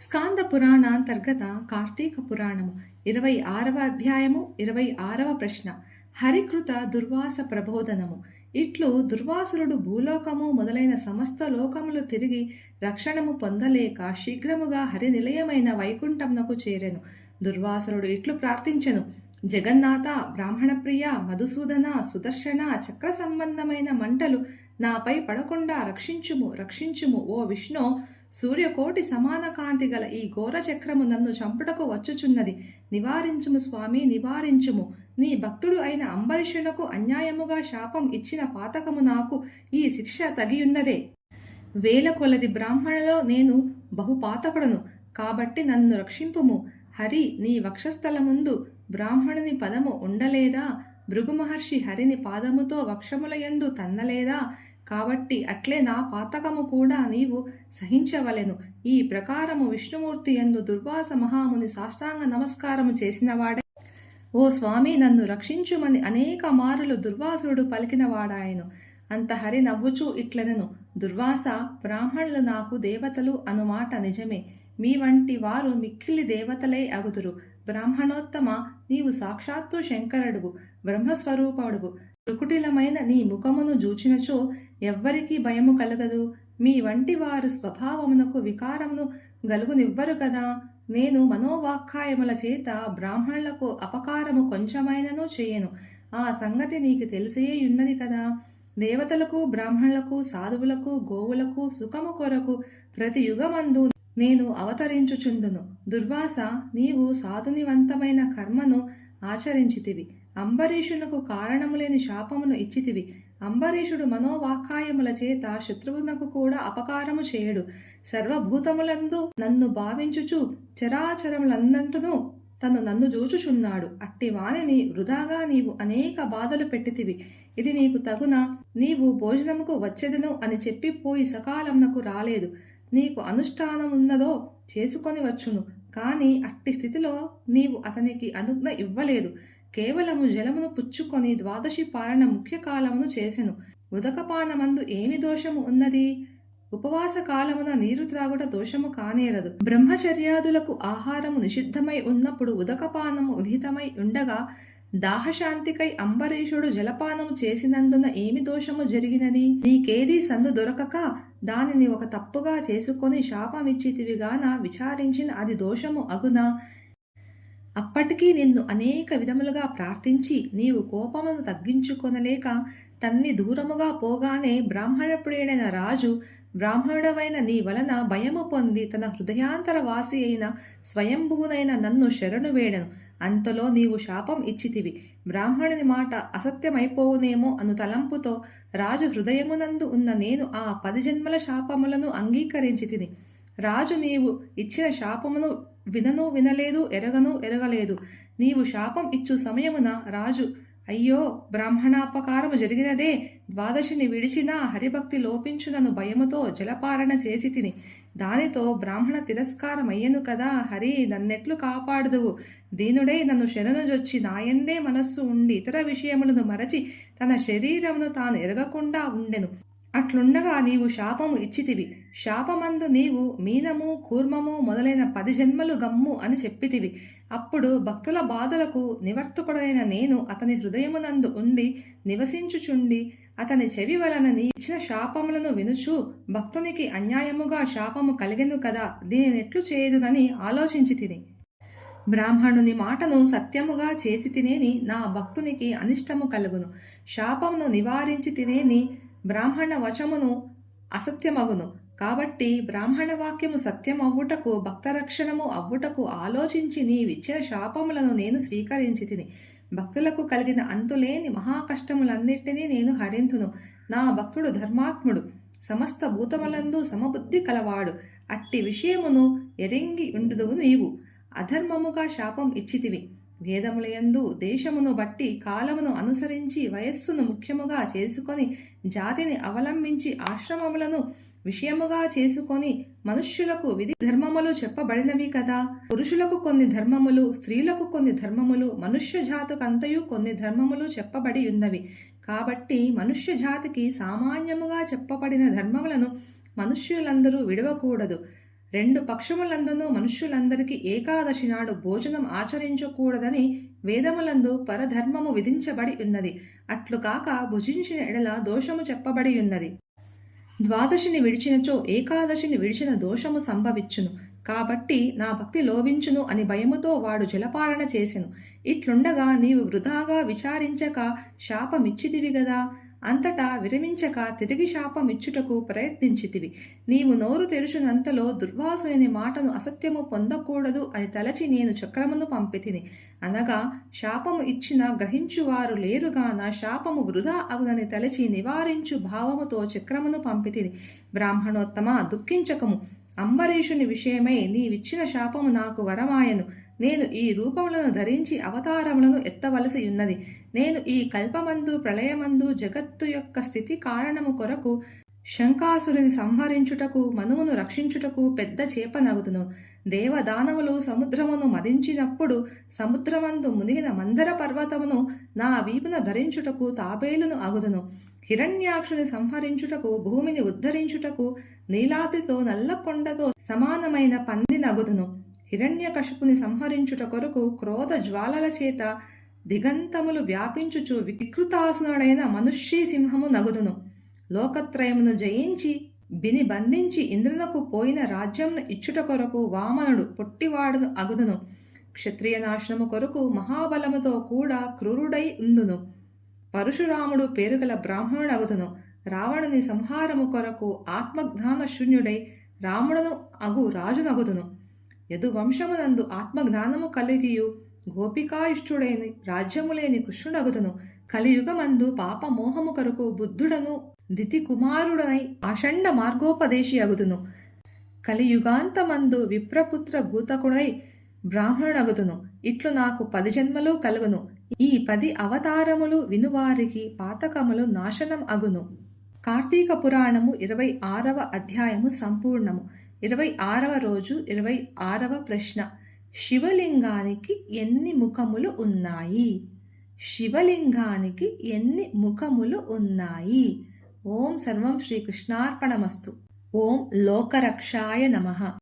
స్కాంద పురాణాంతర్గత కార్తీక పురాణము ఇరవై ఆరవ అధ్యాయము ఇరవై ఆరవ ప్రశ్న. హరికృత దుర్వాస ప్రబోధనము. ఇట్లు దుర్వాసురుడు భూలోకము మొదలైన సమస్త లోకములు తిరిగి రక్షణము పొందలేక శీఘ్రముగా హరి నిలయమైన వైకుంఠమునకు చేరెను. దుర్వాసురుడు ఇట్లు ప్రార్థించెను. జగన్నాథ బ్రాహ్మణప్రియ మధుసూదన సుదర్శన చక్ర సంబంధమైన మంటలు నాపై పడకుండా రక్షించుము రక్షించుము ఓ విష్ణు! సూర్యకోటి సమాన కాంతి గల ఈ ఘోర చక్రము నన్ను చంపుటకు వచ్చుచున్నది. నివారించుము స్వామి నివారించుము. నీ భక్తుడు అయిన అంబరీషునకు అన్యాయముగా శాపం ఇచ్చిన పాతకము నాకు ఈ శిక్ష తగియున్నదే. వేల కొలది బ్రాహ్మణులో నేను బహుపాతకుడను. కాబట్టి నన్ను రక్షింపుము. హరి నీ వక్షస్థల ముందు బ్రాహ్మణుని పదము ఉండలేదా? భృగు మహర్షి హరిని పాదముతో వక్షములయందు తన్నలేదా? కాబట్టి అట్లే నా పాతకము కూడా నీవు సహించవలెను. ఈ ప్రకారము విష్ణుమూర్తి ఎందు దుర్వాస మహాముని సాష్టాంగ నమస్కారము చేసినవాడే ఓ స్వామి నన్ను రక్షించుమని అనేక మారులు దుర్వాసురుడు పలికినవాడాయను. అంత హరి నవ్వుచూ ఇట్లనెను దుర్వాస బ్రాహ్మణులు నాకు దేవతలు అనుమాట నిజమే. మీ వంటి వారు మిక్కిలి దేవతలై అగుదురు. బ్రాహ్మణోత్తమ నీవు సాక్షాత్తు శంకరుడువు బ్రహ్మస్వరూపుడువు. రుకుటిలమైన నీ ముఖమును జూచినచో ఎవ్వరికీ భయము కలగదు. మీ వంటి వారు స్వభావమునకు వికారమును గలుగునివ్వరు కదా నేను మనోవాక్కాయముల చేత బ్రాహ్మణులకు అపకారము కొంచెమైనను చేయను. ఆ సంగతి నీకు తెలిసేయున్నది కదా. దేవతలకు బ్రాహ్మణులకు సాధువులకు గోవులకు సుఖము కొరకు ప్రతి యుగమందు నేను అవతరించుచుందును. దుర్వాస నీవు సాధునివంతమైన కర్మను ఆచరించితివి. అంబరీషునకు కారణము లేని శాపమును ఇచ్చితివి. అంబరీషుడు మనోవాకాయముల చేత శత్రువునకు కూడా అపకారము చేయడు. సర్వభూతములందు నన్ను భావించుచు చరాచరములందంటును తను నన్ను జూచుచున్నాడు అట్టి వాణిని వృధాగా నీవు అనేక బాధలు పెట్టితివి. ఇది నీకు తగున? నీవు భోజనముకు వచ్చేదను అని చెప్పి పోయి సకాలమునకు రాలేదు. నీకు అనుష్ఠానమున్నదో చేసుకొని వచ్చును. కానీ అట్టి స్థితిలో నీవు అతనికి అనుజ్ఞ ఇవ్వలేదు. కేవలము జలమును పుచ్చుకొని ద్వాదశి పాలన ముఖ్య కాలమును చేసెను. ఉదకపానమందు ఏమి దోషము ఉన్నది? ఉపవాస కాలమున నీరు త్రాగుట దోషము కానేరదు. బ్రహ్మచర్యాదులకు ఆహారము నిషిద్ధమై ఉన్నప్పుడు ఉదకపానము విహితమై ఉండగా దాహశాంతికై అంబరీషుడు జలపానము చేసినందున ఏమి దోషము జరిగినది? నీకేదీ సందు దొరకక దానిని ఒక తప్పుగా చేసుకొని శాపమిచ్చితివిగాన విచారించిన అది దోషము అగునా? అప్పటికీ నిన్ను అనేక విధములుగా ప్రార్థించి నీవు కోపమును తగ్గించుకొనలేక తన్ని దూరముగా పోగానే బ్రాహ్మణప్రియుడైన రాజు బ్రాహ్మణుడవైన నీ వలన భయము పొంది తన హృదయాంతర వాసి అయిన స్వయంభువునైన నన్ను శరణు వేడను. అంతలో నీవు శాపం ఇచ్చితివి. బ్రాహ్మణుని మాట అసత్యమైపోవునేమో అను తలంపుతో రాజు హృదయమునందు ఉన్న నేను ఆ పది జన్మల శాపములను అంగీకరించి తిని రాజు నీవు ఇచ్చిన శాపమును వినను వినలేదు ఎరగను ఎరగలేదు. నీవు శాపం ఇచ్చు సమయమున రాజు అయ్యో బ్రాహ్మణాపకారము జరిగినదే. ద్వాదశిని విడిచినా హరిభక్తి లోపించునను భయముతో జలపారణ చేసి తిని. దానితో బ్రాహ్మణ తిరస్కారమయ్యను కదా హరి నన్నెట్లు కాపాడుదువు. దీనుడై నన్ను శరణుజొచ్చి నాయందే మనస్సు ఉండి ఇతర విషయములను మరచి తన శరీరమును తాను ఎరగకుండా ఉండెను. అట్లుండగా నీవు శాపము ఇచ్చితివి. శాపమందు నీవు మీనము కూర్మము మొదలైన పది జన్మలు గమ్ము అని చెప్పితివి. అప్పుడు భక్తుల బాధలకు నివర్తకుడైన నేను అతని హృదయమునందు ఉండి నివసించుచుండి అతని చెవి వలన నీ ఇచ్చిన శాపములను వినుచు భక్తునికి అన్యాయముగా శాపము కలిగెను కదా దీనినెట్లు చేయదునని ఆలోచించి తిని బ్రాహ్మణుని మాటను సత్యముగా చేసి తినేని నా భక్తునికి అనిష్టము కలుగును. శాపమును నివారించి తినేని బ్రాహ్మణ వచమును అసత్యమగును. కాబట్టి బ్రాహ్మణ వాక్యము సత్యమవ్వుటకు భక్తరక్షణము అవ్వుటకు ఆలోచించి నీవిచ్చిన శాపములను నేను స్వీకరించి తిని భక్తులకు కలిగిన అంతులేని మహాకష్టములన్నిటినీ నేను హరింతును. నా భక్తుడు ధర్మాత్ముడు సమస్త భూతములందు సమబుద్ధి కలవాడు. అట్టి విషయమును ఎరింగి ఉండుదువు నీవు. అధర్మముగా శాపం ఇచ్చితివి. వేదములయందు దేశమును బట్టి కాలమును అనుసరించి వయస్సును ముఖ్యముగా చేసుకొని జాతిని అవలంబించి ఆశ్రమములను విషయముగా చేసుకొని మనుష్యులకు విధి ధర్మములు చెప్పబడినవి కదా? పురుషులకు కొన్ని ధర్మములు స్త్రీలకు కొన్ని ధర్మములు మనుష్య జాతుకంతయు కొన్ని ధర్మములు చెప్పబడి ఉన్నవి కాబట్టి మనుష్య జాతికి సామాన్యముగా చెప్పబడిన ధర్మములను మనుష్యులందరూ విడవకూడదు. రెండు పక్షములందునూ మనుష్యులందరికీ ఏకాదశి నాడు భోజనం ఆచరించకూడదని వేదములందు పరధర్మము విధించబడి ఉన్నది. అట్లు కాక భుజించిన ఎడల దోషము చెప్పబడి ఉన్నది. ద్వాదశిని విడిచినచో ఏకాదశిని విడిచిన దోషము సంభవించును కాబట్టి నా భక్తి లోభించును అని భయముతో వాడు జలపాలన చేసెను. ఇట్లుండగా నీవు వృధాగా విచారించక శాపమిచ్చితివి గదా? అంతటా విరమించక తిరిగి శాపమిచ్చుటకు ప్రయత్నించితివి. నీవు నోరు తెరుచునంతలో దుర్వాసుని మాటను అసత్యము పొందకూడదు అని తలచి నేను చక్రమును పంపితిని. అనగా శాపము ఇచ్చిన గ్రహించువారు లేరుగాన శాపము వృధా అగునని తలచి నివారించు భావముతో చక్రమును పంపితిని. బ్రాహ్మణోత్తమ దుఃఖించకము. అంబరీషుని విషయమై నీవిచ్చిన శాపము నాకు వరమాయను. నేను ఈ రూపములను ధరించి అవతారములను ఎత్తవలసి ఉన్నది. నేను ఈ కల్పమందు ప్రళయమందు జగత్తు యొక్క స్థితి కారణము కొరకు శంకాసురుని సంహరించుటకు మనువును రక్షించుటకు పెద్ద చేపనగుదును. దేవదానవులు సముద్రమును మదించినప్పుడు సముద్రమందు మునిగిన మందర పర్వతమును నా వీపున ధరించుటకు తాబేలును అగుదును. హిరణ్యాక్షుని సంహరించుటకు భూమిని ఉద్ధరించుటకు నీలాతితో నల్లకొండతో సమానమైన పందినగుదును హిరణ్యకశపుని సంహరించుట కొరకు క్రోధ జ్వాలల చేత దిగంతములు వ్యాపించుచు వికృతాసునుడైన మనుష్యీ సింహము నగుదును. లోకత్రయమును జయించి బిని బంధించి ఇంద్రునకు పోయిన రాజ్యంను ఇచ్చుట కొరకు వామనుడు పొట్టివాడును అగుదును. క్షత్రియ నాశనము కొరకు మహాబలముతో కూడా క్రూరుడై ఉందును. పరశురాముడు పేరుగల బ్రాహ్మణుడు అగుదును. రావణుని సంహారము కొరకు ఆత్మజ్ఞాన శూన్యుడై రాముడను అగు రాజునగుదును. యదువంశమునందు ఆత్మజ్ఞానము కలిగియు గోపికాయుష్ఠుడైన రాజ్యము లేని కృష్ణుడగుదును కలియుగమందు పాప మోహము కొరకు బుద్ధుడను దితి కుమారుడనై ఆషండ మార్గోపదేశి అగుతును. కలియుగాంతమందు విప్రపుత్ర గూతకుడై బ్రాహ్మణుడగుతును. ఇట్లు నాకు పది జన్మలు కలుగును. ఈ పది అవతారములు వినువారికి పాతకములు నాశనం అగును. కార్తీక పురాణము ఇరవై ఆరవ అధ్యాయము సంపూర్ణము. ఇరవై ఆరవ రోజు ఇరవై ఆరవ ప్రశ్న. శివలింగానికి ఎన్ని ముఖములు ఉన్నాయి? శివలింగానికి ఎన్ని ముఖములు ఉన్నాయి? ఓం సర్వం శ్రీకృష్ణార్పణమస్తు. ఓం లోకరక్షాయ నమః.